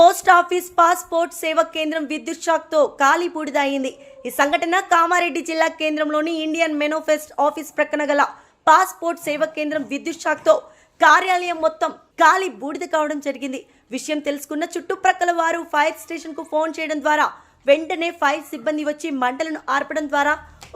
Post office passport సేవా కేంద్రం విద్యుత్ షాక్తో కాలి బూడిదయింది ఈ సంఘటన కామారెడ్డి జిల్లా కేంద్రంలోని ఇండియన్ మెనోఫెస్ట్ ఆఫీస్ ప్రక్కన గల పాస్పోర్ట్ సేవా కేంద్రం విద్యుత్ షాక్తో కార్యాలయం మొత్తం ఖాళీ బూడిద కావడం జరిగింది. విషయం తెలుసుకున్న చుట్టుప్రక్కల వారు ఫైర్ స్టేషన్కు ఫోన్ చేయడం ద్వారా వెంటనే ఫైర్ సిబ్బంది వచ్చి మంటలను ఆర్పడం ద్వారా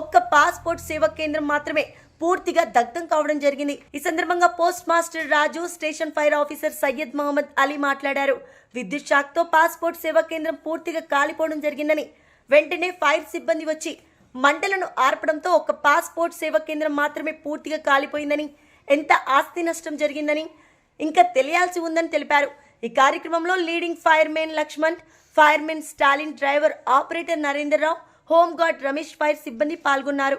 ఒక్క పాస్పోర్ట్ సేవా కేంద్రం మాత్రమే పూర్తిగా దగ్ధం కావడం జరిగింది. ఈ సందర్భంగా post master Raju station fire officer Syed Mohammed Ali మాట్లాడారు. విద్యుత్ షాక్తో పాస్పోర్ట్ సేవా కేంద్రం పూర్తిగా కాలిపోవడం జరిగిందని వెంటనే ఫైర్ సిబ్బంది వచ్చి మంటలను ఆర్పడంతో ఒక పాస్పోర్ట్ సేవా కేంద్రం మాత్రమే పూర్తిగా కాలిపోయిందని ఎంత ఆస్తి నష్టం జరిగిందని ఇంకా తెలియాల్సి ఉందని తెలిపారు. ఈ కార్యక్రమంలో leading fireman Laxman fireman Stalin driver operator Narendra Rao home guard Ramesh fire సిబ్బంది పాల్గొన్నారు.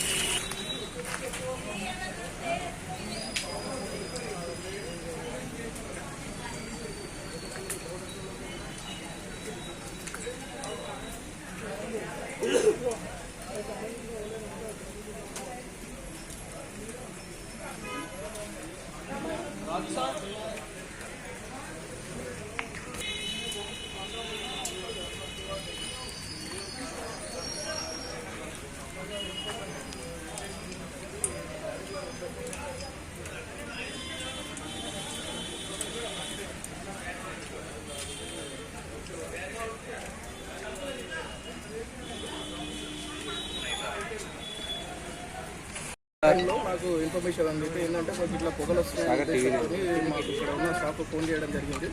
టైంలో నాకు ఇన్ఫర్మేషన్ అందితే ఏంటంటే మాకు ఇట్లా పొగలు ఉద్దేశంతోని మాకు ఇక్కడ ఉన్న స్టాఫ్ ఫోన్ చేయడం జరిగింది.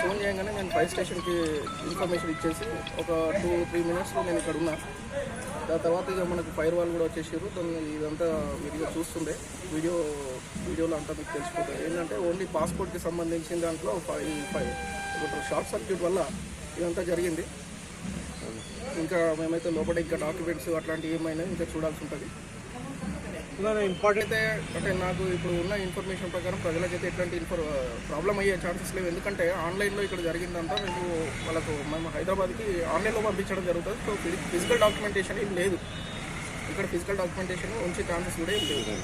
ఫోన్ చేయగానే నేను ఫైర్ స్టేషన్కి ఇన్ఫర్మేషన్ ఇచ్చేసి ఒక టూ త్రీ మినిట్స్లో నేను ఇక్కడ ఉన్నా. దాని తర్వాత ఇక మనకు ఫైర్ వాళ్ళు కూడా వచ్చేసారు దాన్ని ఇదంతా వీడియో చూస్తుండే. వీడియో వీడియోలో అంతా మీకు తెలిసిపోతుంది. ఏంటంటే ఓన్లీ పాస్పోర్ట్కి సంబంధించిన దాంట్లో ఫైవ్ ఫైవ్ షార్ట్ సర్క్యూట్ వల్ల ఇదంతా జరిగింది. ఇంకా మేమైతే లోపల ఇంకా డాక్యుమెంట్స్ అట్లాంటివి ఏమైనా ఇంకా చూడాల్సి ఉంటుంది. ఇంపార్టెంట్ అయితే అంటే నాకు ఇప్పుడు ఉన్న ఇన్ఫర్మేషన్ ప్రకారం ప్రజలకైతే ఎట్లాంటి ఇన్ఫర్ ప్రాబ్లం అయ్యే ఛాన్సెస్ లేవు. ఎందుకంటే ఆన్లైన్లో ఇక్కడ జరిగిందంతా మేము వాళ్ళకు మేము హైదరాబాద్కి ఆన్లైన్లో పంపించడం జరుగుతుంది. సో ఫిజికల్ డాక్యుమెంటేషన్ ఏం లేదు. ఇక్కడ ఫిజికల్ డాక్యుమెంటేషన్ ఉంచే ఛాన్సెస్ కూడా ఏం లేదు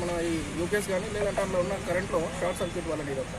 మన ఈ యూపీఎస్ కానీ లేదంటే అందులో ఉన్న కరెంట్లో షార్ట్ సర్క్యూట్ వల్ల ఇదంతా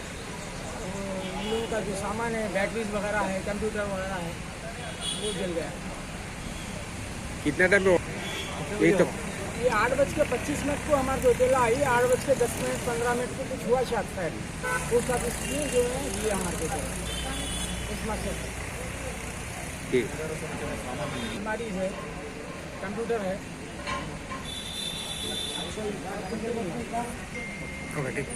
लोगों का जो सामान है बैटरीज वगैरह है कंप्यूटर वगैरह है वो जल गया। कितने टाइम यही तो ये आठ बज के पच्चीस मिनट को हमारे जो इतला आई आठ बज के दस मिनट पंद्रह मिनट को कुछ हुआ शायद फायर पोस्ट ऑफ़िस में जो है ये हमारे उस ठीक। बीमारी है कंप्यूटर है। ओके ठीक।